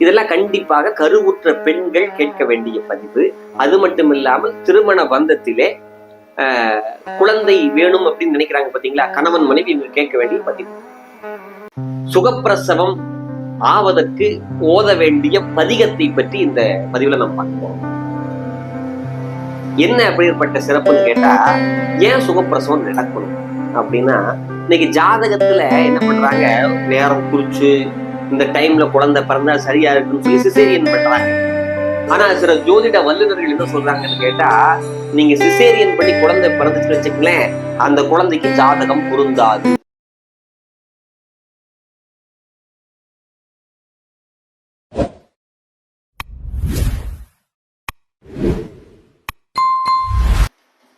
இதெல்லாம் கண்டிப்பாக கருவுற்ற பெண்கள் கேட்க வேண்டிய பதிவு. அது மட்டும் இல்லாமல் திருமண பந்தத்திலே ஆஹ், குழந்தை வேணும் அப்படின்னு நினைக்கிறாங்க பாத்தீங்களா? கணவன் மனைவி இவங்க கேட்க வேண்டிய பதிவு. சுகப்பிரசவம் ஆவதற்கு ஓத வேண்டிய பதிகத்தை பற்றி இந்த பதிவுல நம்ம பார்க்க என்ன அப்படிப்பட்ட சிறப்புன்னு கேட்டா ஏன் சுகப்பிரசவம் நடக்கணும் அப்படின்னா இன்னைக்கு ஜாதகத்துல என்ன பண்றாங்க? நேரம் குறிச்சு இந்த டைம்ல குழந்தை பிறந்தா சரியா இருக்குன்னு சொல்லி சிசேரியன் பண்றாங்க. ஆனா சில ஜோதிட வல்லுநர்கள் என்ன சொல்றாங்கன்னு கேட்டா நீங்க சிசேரியன் பண்ணி குழந்தை பிறந்துச்சுன்னு வச்சுக்கங்களேன் அந்த குழந்தைக்கு ஜாதகம் பொருந்தாது.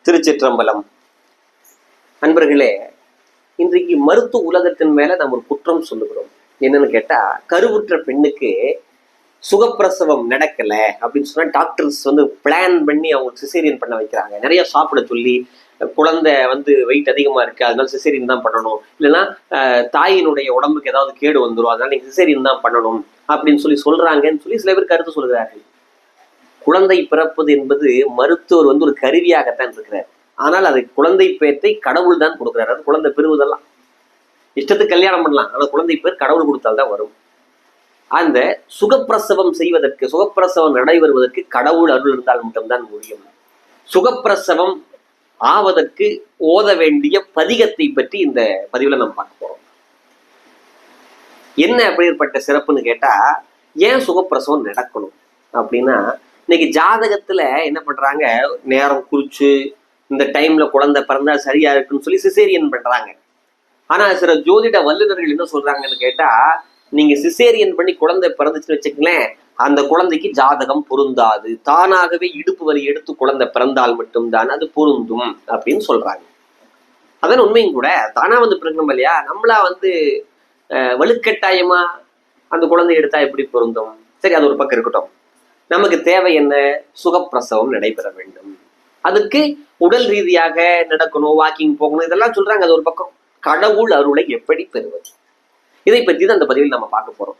திருச்சிற்றம்பலம். அன்பர்களே இன்றைக்கு மருத்துவ உலகத்தின் மேல நாம் ஒரு குற்றம் சொல்லுகிறோம். என்னன்னு கேட்டா கருவுற்ற பெண்ணுக்கு சுகப்பிரசவம் நடக்கல அப்படின்னு சொன்னா டாக்டர்ஸ் வந்து பிளான் பண்ணி அவங்க சிசேரியன் பண்ண வைக்கிறாங்க. நிறைய சாப்பிட சொல்லி குழந்தை வந்து வெயிட் அதிகமா இருக்கு அதனால சிசேரியன் தான் பண்ணணும். இல்லைன்னா அஹ், தாயினுடைய உடம்புக்கு ஏதாவது கேடு வந்துடும் அதனால நீங்க சிசேரியன் தான் பண்ணணும் அப்படின்னு சொல்லி சொல்றாங்கன்னு சொல்லி சில பேர் கருத்து சொல்கிறார்கள் குழந்தை பிறப்பது என்பது மருத்துவர் வந்து ஒரு கருவியாகத்தான் இருக்கிறார். ஆனால் அது குழந்தை பேத்தை கடவுள் தான் கொடுக்கிறார். அது குழந்தை பெறுவதெல்லாம். இஷ்டத்துக்கு கல்யாணம் பண்ணலாம். ஆனால் குழந்தை பேர் கடவுள் கொடுத்தால்தான் வரும். அந்த சுகப்பிரசவம் செய்வதற்கு சுகப்பிரசவம் நடைபெறுவதற்கு கடவுள் அருள் இருந்தால் மட்டும்தான் முடியும். சுகப்பிரசவம் ஆவதற்கு ஓத வேண்டிய பதிகத்தை பற்றி இந்த பதிவுல நம்ம பார்க்க போறோம். என்ன அப்படிப்பட்ட சிறப்புன்னு கேட்டா ஏன் சுகப்பிரசவம் நடக்கணும்? அப்படின்னா இன்னைக்கு ஜாதகத்துல என்ன பண்றாங்க? நேரம் குறிச்சு இந்த டைம்ல குழந்தை பிறந்தா சரியா இருக்குன்னு சொல்லி சிசேரியன் பண்றாங்க. ஆனா சில ஜோதிட வல்லுநர்கள் என்ன சொல்றாங்கன்னு கேட்டா நீங்க சிசேரியன் பண்ணி குழந்தை பிறந்துச்சுன்னு வச்சுக்கங்களேன் அந்த குழந்தைக்கு ஜாதகம் பொருந்தாது. தானாகவே இடுப்பு வலி எடுத்து குழந்தை பிறந்தால் மட்டும்தான் அது பொருந்தும் அப்படின்னு சொல்றாங்க. அதான் உண்மையும் கூட. தானா வந்து பிறக்கணும் இல்லையா? நம்மளா வந்து அஹ், வலுக்கட்டாயமா அந்த குழந்தை எடுத்தா எப்படி பொருந்தும்? சரி அது ஒரு பக்கம் இருக்கட்டும். நமக்கு தேவை என்ன? சுகப்பிரசவம் நடைபெற வேண்டும். அதுக்கு உடல் ரீதியாக நடக்கணும் வாக்கிங் போகணும் இதெல்லாம் சொல்றாங்க அது ஒரு பக்கம். கடவுள் அருளை எப்படி பெறுவது? இதை பற்றி தான் அந்த பதிவில் நம்ம பார்க்க போறோம்.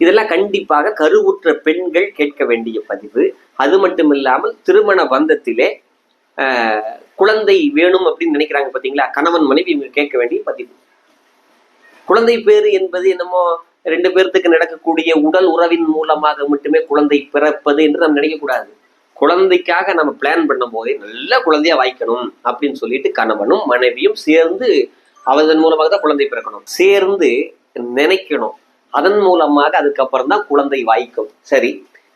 இதெல்லாம் கண்டிப்பாக கருவுற்ற பெண்கள் கேட்க வேண்டிய பதிவு. அது மட்டும் இல்லாமல் திருமண பந்தத்திலே ஆஹ், குழந்தை வேணும் அப்படின்னு நினைக்கிறாங்க பாத்தீங்களா? கணவன் மனைவி இவங்க கேட்க வேண்டிய பதிவு. குழந்தை பேரு என்பது என்னமோ ரெண்டு பேர்த்துக்கு நடக்கக்கூடிய உடல் உறவின் மூலமாக மட்டுமே குழந்தை பிறப்பது என்று நாம் நினைக்கக்கூடாது குழந்தைக்காக நம்ம பிளான் பண்ணும் போதே நல்ல குழந்தையா வாய்க்கணும் அப்படின்னு சொல்லிட்டு கணவனும் மனைவியும் சேர்ந்து அவதன் மூலமாக தான் குழந்தை பிறக்கணும். சேர்ந்து நினைக்கணும். அதன் மூலமாக அதுக்கப்புறம் தான் குழந்தை வாய்க்கும். சரி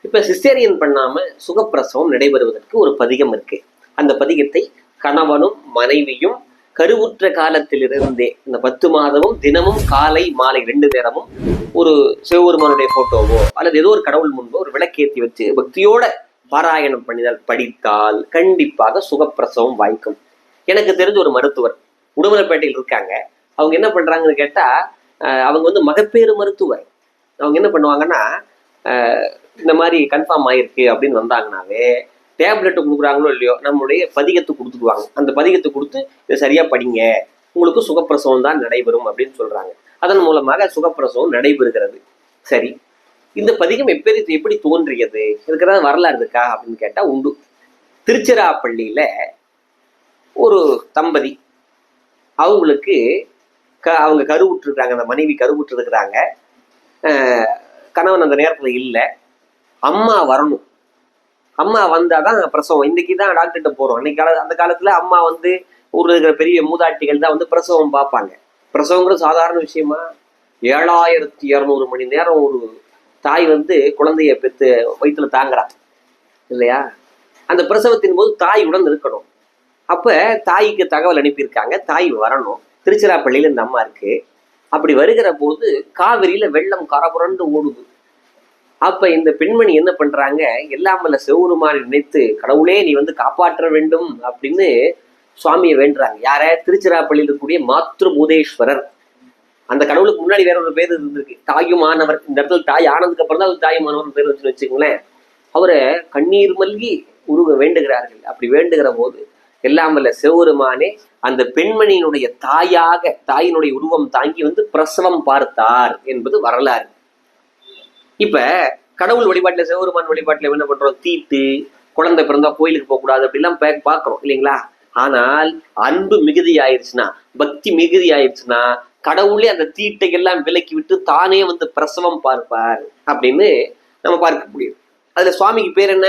இப்ப சிஸ்டேரியன் பண்ணாம சுகப்பிரசவம் நடைபெறுவதற்கு ஒரு பதிகம் இருக்கு. அந்த பதிகத்தை கணவனும் மனைவியும் கருவுற்ற காலத்திலிருந்தே இந்த பத்து மாதமும் தினமும் காலை மாலை ரெண்டு நேரமும் ஒரு சிவபெருமானுடைய போட்டோவோ அல்லது ஏதோ ஒரு கடவுள் முன்போ ஒரு விளக்கேற்றி வச்சு பக்தியோட பாராயணம் பண்ணினால் படித்தால் கண்டிப்பாக சுகப்பிரசவம் வாய்க்கும். எனக்கு தெரிஞ்ச ஒரு மருத்துவர் உடுமலைப்பேட்டையில் இருக்காங்க. அவங்க என்ன பண்றாங்கன்னு கேட்டால் அவங்க வந்து மகப்பேறு மருத்துவர். அவங்க என்ன பண்ணுவாங்கன்னா இந்த மாதிரி கன்ஃபார்ம் ஆயிருக்கு அப்படின்னு வந்தாங்கனாவே டேப்லெட்டு கொடுக்குறாங்களோ இல்லையோ நம்மளுடைய பதிகத்தை கொடுத்துக்குவாங்க அந்த பதிகத்தை கொடுத்து இதை சரியா படிங்க. உங்களுக்கு சுகப்பிரசவம் தான் நடைபெறும் அப்படின்னு சொல்றாங்க. அதன் மூலமாக சுகப்பிரசவம் நடைபெறுகிறது. சரி. இந்த பதிகம் எப்படி எப்படி தோன்றியது? இதுக்கு ஏதாவது வரலாறு இருக்கா அப்படின்னு கேட்டால் உண்டு. திருச்சிராப்பள்ளியில ஒரு தம்பதி அவங்களுக்கு க அவங்க கருவுற்றுருக்குறாங்க அந்த மனைவி கருவுற்றுருக்குறாங்க. கணவன் அந்த நேரத்துல இல்லை. அம்மா வரணும். அம்மா வந்தாதான் பிரசவம். இன்னைக்கு தான் டாக்டர்கிட்ட போறோம். அன்றைக்கி கால அந்த காலத்துல அம்மா வந்து ஊரில் இருக்கிற பெரிய மூதாட்டிகள் தான் வந்து பிரசவம் பார்ப்பாங்க. பிரசவங்கிறது சாதாரண விஷயமா? ஏழாயிரத்தி இரநூறு மணி நேரம் ஒரு தாய் வந்து குழந்தைய பெற்று வயிற்றுல தாங்குறா. இல்லையா? அந்த பிரசவத்தின் போது தாய் உடன் இருக்கணும். அப்ப தாய்க்கு தகவல் அனுப்பியிருக்காங்க. தாய் வரணும். திருச்சிராப்பள்ளியில இந்த அம்மா இருக்கு. அப்படி வருகிற போது காவிரியில வெள்ளம் கரபுரண்டு ஓடுது. அப்ப இந்த பெண்மணி என்ன பண்றாங்க? எல்லாம் வல்ல சிவருமானை நினைத்து கடவுளே நீ வந்து காப்பாற்ற வேண்டும் அப்படின்னு சுவாமியை வேண்டுறாங்க. யார? திருச்சிராப்பள்ளியில் இருக்கக்கூடிய மாத்ரு பூதேஸ்வரர் அந்த கடவுளுக்கு முன்னாடி வேற ஒரு பேர் இருந்திருக்கு. தாயுமானவர் இந்த இடத்துல தாய் ஆனதுக்கு அப்புறம் தான் அது தாயுமானவர் பேர் வச்சுன்னு வச்சுக்கோங்களேன். அவரை கண்ணீர் மல்கி உருவ வேண்டுகிறார்கள். அப்படி வேண்டுகிற போது எல்லாம் வல்ல அந்த பெண்மணியினுடைய தாயாக தாயினுடைய உருவம் தாங்கி வந்து பிரசவம் பார்த்தார் என்பது வரலாறு. இப்ப கடவுள் வழிபாட்டுல சிவபெருமான் வழிபாட்டுல என்ன பண்றோம்? தீட்டு குழந்தை பிறந்தா கோயிலுக்கு போக கூடாது அப்படிலாம் பாக்குறோம் இல்லைங்களா? ஆனால் அன்பு மிகுதி ஆயிடுச்சுன்னா பக்தி மிகுதி ஆயிடுச்சுன்னா கடவுளே அந்த தீட்டை எல்லாம் விலக்கி விட்டு தானே வந்து பிரசவம் பார்ப்பார் அப்படின்னு நம்ம பார்க்க முடியும். அதுல சுவாமிக்கு பேர் என்ன?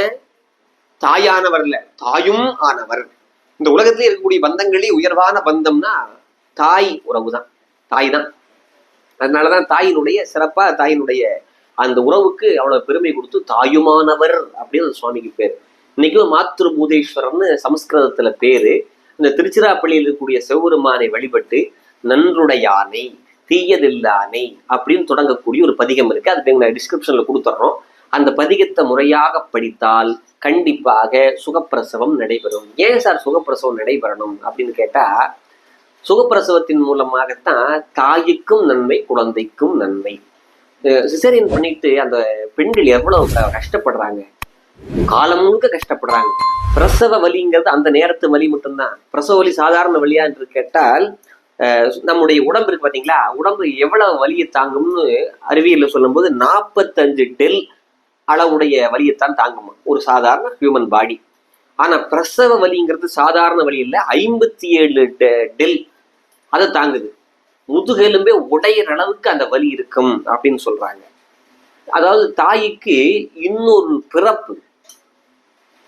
தாயானவர் இல்ல தாயும் ஆனவர். இந்த உலகத்திலே இருக்கக்கூடிய பந்தங்களே உயர்வான பந்தம்னா தாய் உறவு தான் தாய் தான் அதனாலதான் தாயினுடைய சிறப்பா தாயினுடைய அந்த உறவுக்கு அவ்வளவு பெருமை கொடுத்து தாயுமானவர் அப்படின்னு சுவாமிக்கு பேர். இன்னைக்கும் மாத்ரு பூதேஸ்வரர்னு சமஸ்கிருதத்துல பேரு. இந்த திருச்சிராப்பள்ளியில் இருக்கக்கூடிய சிவபெருமானை வழிபட்டு நன்றுடையானை தீயதில்லானை அப்படின்னு தொடங்கக்கூடிய ஒரு பதிகம் இருக்கு. அது எங்க டிஸ்கிரிப்ஷன்ல கொடுத்துட்றோம் அந்த பதிகத்தை முறையாக படித்தால் கண்டிப்பாக சுகப்பிரசவம் நடைபெறும். ஏன் சார் சுகப்பிரசவம் நடைபெறணும் அப்படின்னு கேட்டா சுகப்பிரசவத்தின் மூலமாகத்தான் தாய்க்கும் நன்மை குழந்தைக்கும் நன்மை. சிசரியன் பண்ணிட்டு அந்த பெண்கள் எவ்வளவு க- கஷ்டப்படுறாங்க? காலம் முழுக்க கஷ்டப்படுறாங்க. பிரசவ வலிங்கிறது அந்த நேரத்து வலி மட்டும்தான். பிரசவ வலி சாதாரண வலியா என்று கேட்டால் நம்முடைய உடம்பு இருக்கு பாத்தீங்களா? உடம்பு எவ்வளவு வலியை தாங்கும்னு அறிவியலில் சொல்லும்போது நாற்பத்தஞ்சு டெல் அளவுடைய வலியைத்தான் தாங்குமா ஒரு சாதாரண ஹியூமன் பாடி ஆனா பிரசவ வலிங்கிறது சாதாரண வலி இல்லை. ஐம்பத்தி ஏழு டெல் அதை தாங்குது. முதுகெலும்பே உடையிற அளவுக்கு அந்த வலி இருக்கும் அப்படின்னு சொல்றாங்க. அதாவது தாய்க்கு இன்னொரு பிறப்பு.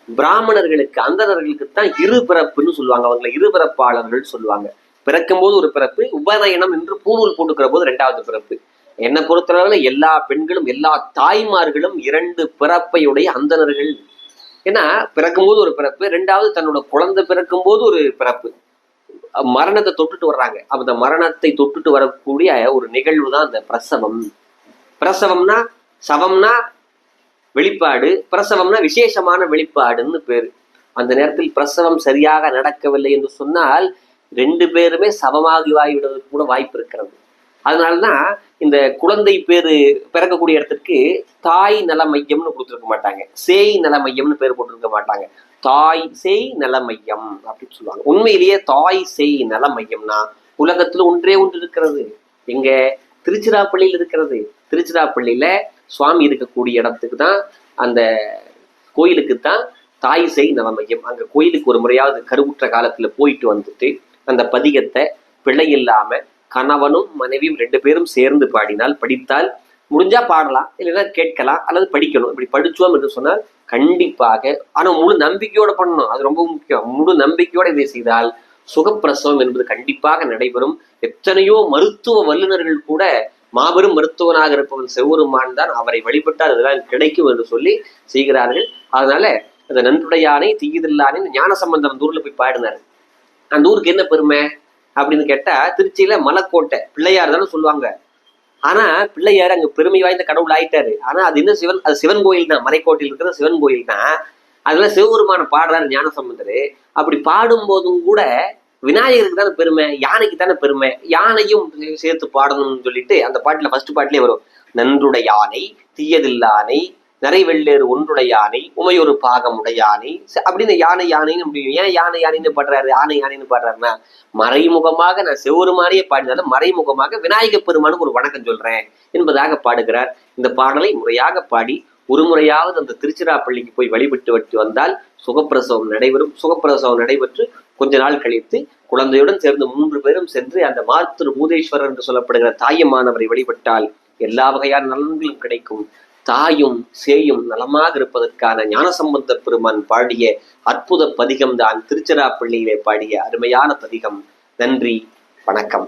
பிராமணர்களுக்கு அந்தணர்களுக்கு தான் இரு பிறப்புன்னு சொல்லுவாங்க. அவங்களை இருபிறப்பாளர்கள் சொல்லுவாங்க. பிறக்கும்போது ஒரு பிறப்பு உபநயனம் என்று பூணூல் போட்டுக்கிற போது ரெண்டாவது பிறப்பு. என்னை பொறுத்தளவில் எல்லா பெண்களும் எல்லா தாய்மார்களும் இரண்டு பிறப்பையுடைய அந்தணர்கள். ஏன்னா பிறக்கும்போது ஒரு பிறப்பு ரெண்டாவது தன்னோட குழந்தை பிறக்கும்போது ஒரு பிறப்பு. மரணத்தை தொட்டுட்டு வர்றாங்க. அந்த மரணத்தை தொட்டுட்டு வரக்கூடிய ஒரு நிகழ்வு தான் அந்த பிரசவம். பிரசவம்னா சவம்னா வெளிப்பாடு பிரசவம்னா விசேஷமான வெளிப்பாடுன்னு பேரு. அந்த நேரத்தில் பிரசவம் சரியாக நடக்கவில்லை என்று சொன்னால் ரெண்டு பேருமே சவமாகி வாய்விடுவதற்கு கூட வாய்ப்பு இருக்கிறது. அதனாலதான் இந்த குழந்தை பேரு பிறக்கக்கூடிய இடத்துக்கு தாய் நல மையம்னு கொடுத்துருக்க மாட்டாங்க. சேய் நல மையம்னு பேர் போட்டிருக்க மாட்டாங்க. தாய் செய் நல மையம் அப்படின்னு சொல்லுவாங்க. உண்மையிலேயே தாய் செய் நல மையம்னா உலகத்துல ஒன்றே ஒன்று இருக்கிறது. எங்க திருச்சிராப்பள்ளியில் இருக்கிறது. திருச்சிராப்பள்ளியில சுவாமி இருக்கக்கூடிய இடத்துக்கு தான் அந்த கோயிலுக்கு தான் தாய் செய் நல மையம். அங்க கோயிலுக்கு ஒரு முறையாவது கருவுற்ற காலத்துல போயிட்டு வந்துட்டு அந்த பதிகத்தை பிழை இல்லாம கணவனும் மனைவியும் ரெண்டு பேரும் சேர்ந்து பாடினால் படித்தால் முடிஞ்சா பாடலாம் இல்லைன்னா கேட்கலாம் அல்லது படிக்கணும். இப்படி படிச்சோம் என்று சொன்னால் கண்டிப்பாக ஆனா முழு நம்பிக்கையோட பண்ணணும். அது ரொம்ப முக்கியம். முழு நம்பிக்கையோட இதை செய்தால் சுகப்பிரசவம் என்பது கண்டிப்பாக நடைபெறும். எத்தனையோ மருத்துவ வல்லுநர்கள் கூட மாபெரும் மருத்துவனாக இருப்பவன் செவ்வருமான் தான் அவரை வழிபட்டால் இதெல்லாம் கிடைக்கும் என்று சொல்லி செய்கிறார்கள். அதனால அந்த நன்றுடையானை தீயதில்லானே ஞான சம்பந்தம் தூரில் ஊர்ல போய் பாடினாரு. அந்த ஊருக்கு என்ன பெருமை? அப்படின்னு கேட்டா திருச்சியில மலைக்கோட்டை பிள்ளையார் தானே சொல்லுவாங்க. ஆனா பிள்ளையார் அங்க பெருமை வாய்ந்த கடவுள் ஆயிட்டாரு. ஆனா அது என்ன சிவன் அது சிவன் கோயில் தான். மலைக்கோட்டையில் இருக்கிற சிவன் கோயில் தான். அதுல சிவபெருமான பாடுறாரு ஞான சம்பந்தரு அப்படி பாடும்போதும் கூட விநாயகருக்கு தானே பெருமை யானைக்கு தானே பெருமை யானையும் சேர்த்து பாடணும்னு சொல்லிட்டு அந்த பாட்டுல ஃபர்ஸ்ட் பாட்டிலே வரும். நன்றுடைய யானை தீயதில்லானை நிறைவெள்ளேறு ஒன்றுடைய யானை உமையொரு பாகமுடைய யானை. அப்படின்னு யானை யானைன்னு முடியும் ஏன் யானை யானைன்னு பாடுறாரு யானை யானைன்னு பாடுறாருன்னா மறைமுகமாக நான் சிவருமானியே பாடினாலும் மறைமுகமாக விநாயக பெருமானுக்கு ஒரு வணக்கம் சொல்றேன் என்பதாக பாடுகிறார். இந்த பாடலை முறையாக பாடி ஒரு முறையாவது அந்த திருச்சிராப்பள்ளிக்கு போய் வழிபட்டு விட்டு வந்தால் சுகப்பிரசவம் நடைபெறும். சுகப்பிரசவம் நடைபெற்று கொஞ்ச நாள் கழித்து குழந்தையுடன் சேர்ந்து மூன்று பேரும் சென்று அந்த மாத்திரு பூதேஸ்வரர் என்று சொல்லப்படுகிற தாயமானவரை வழிபட்டால் எல்லா வகையான நலன்களும் கிடைக்கும். தாயும் சேயும் நலமாக இருப்பதற்கான ஞானசம்பந்த பெருமான் பாடிய அற்புத பதிகம் தான் திருச்சிராப்பள்ளியிலே பாடிய அருமையான பதிகம். நன்றி வணக்கம்.